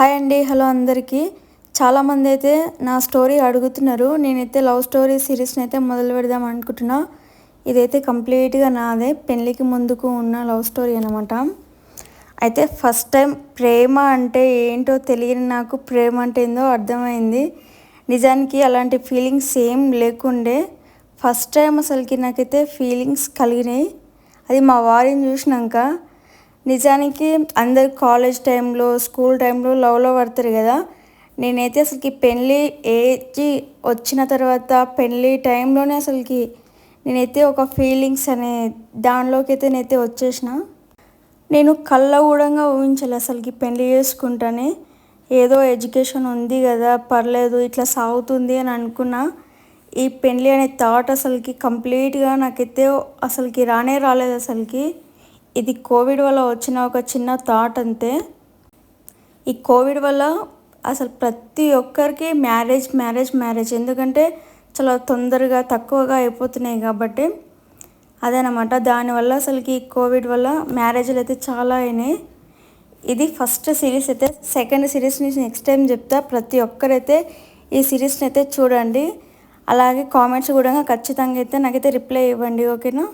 Hi అండి hello అందరికీ. చాలామంది అయితే నా స్టోరీ అడుగుతున్నారు. నేనైతే లవ్ స్టోరీ సిరీస్ని అయితే మొదలు పెడదాం అనుకుంటున్నా. ఇదైతే కంప్లీట్గా నాదే. పెళ్ళికి ముందుకు ఉన్న లవ్ స్టోరీ అనమాట అయితే ఫస్ట్ టైం ప్రేమ అంటే ఏంటో తెలియని నాకు ప్రేమ అంటే ఏందో అర్థమైంది. నిజానికి అలాంటి ఫీలింగ్స్ ఏం లేకుండే. ఫస్ట్ టైం అసలుకి నాకైతే ఫీలింగ్స్ కలిగినాయి. అది మా వారిని చూసినాక నిజానికి అందరు కాలేజ్ టైంలో స్కూల్ టైంలో లవ్లో పడతారు కదా. నేనైతే అసలుకి పెళ్ళి ఏజ్ వచ్చిన తర్వాత పెళ్ళి టైంలోనే అసలుకి నేనైతే ఒక ఫీలింగ్స్ అనే దానిలోకి అయితే నేనైతే వచ్చేసిన. నేను కళ్ళ ఊడంగా ఊహించాలి అసలుకి పెళ్ళి చేసుకుంటానే. ఏదో ఎడ్యుకేషన్ ఉంది కదా పర్లేదు ఇట్లా సాగుతుంది అని అనుకున్నా. ఈ పెళ్ళి అనే థాట్ అసలుకి కంప్లీట్గా నాకైతే అసలుకి రానే రాలేదు అసలుకి. ఇది కోవిడ్ వల్ల వచ్చిన ఒక చిన్న థాట్ అంతే. ఈ కోవిడ్ వల్ల అసలు ప్రతి ఒక్కరికి మ్యారేజ్ మ్యారేజ్ మ్యారేజ్ ఎందుకంటే చాలా తొందరగా తక్కువగా అయిపోతున్నాయి కాబట్టి అదనమాట. దానివల్ల అసలుకి కోవిడ్ వల్ల మ్యారేజ్లు అయితే చాలా అయినాయి. ఇది ఫస్ట్ సిరీస్ అయితే సెకండ్ సిరీస్ని నెక్స్ట్ టైం చెప్తా. ప్రతి ఒక్కరైతే ఈ సిరీస్ని అయితే చూడండి. అలాగే కామెంట్స్ కూడా ఖచ్చితంగా అయితే నాకైతే రిప్లై ఇవ్వండి ఓకేనా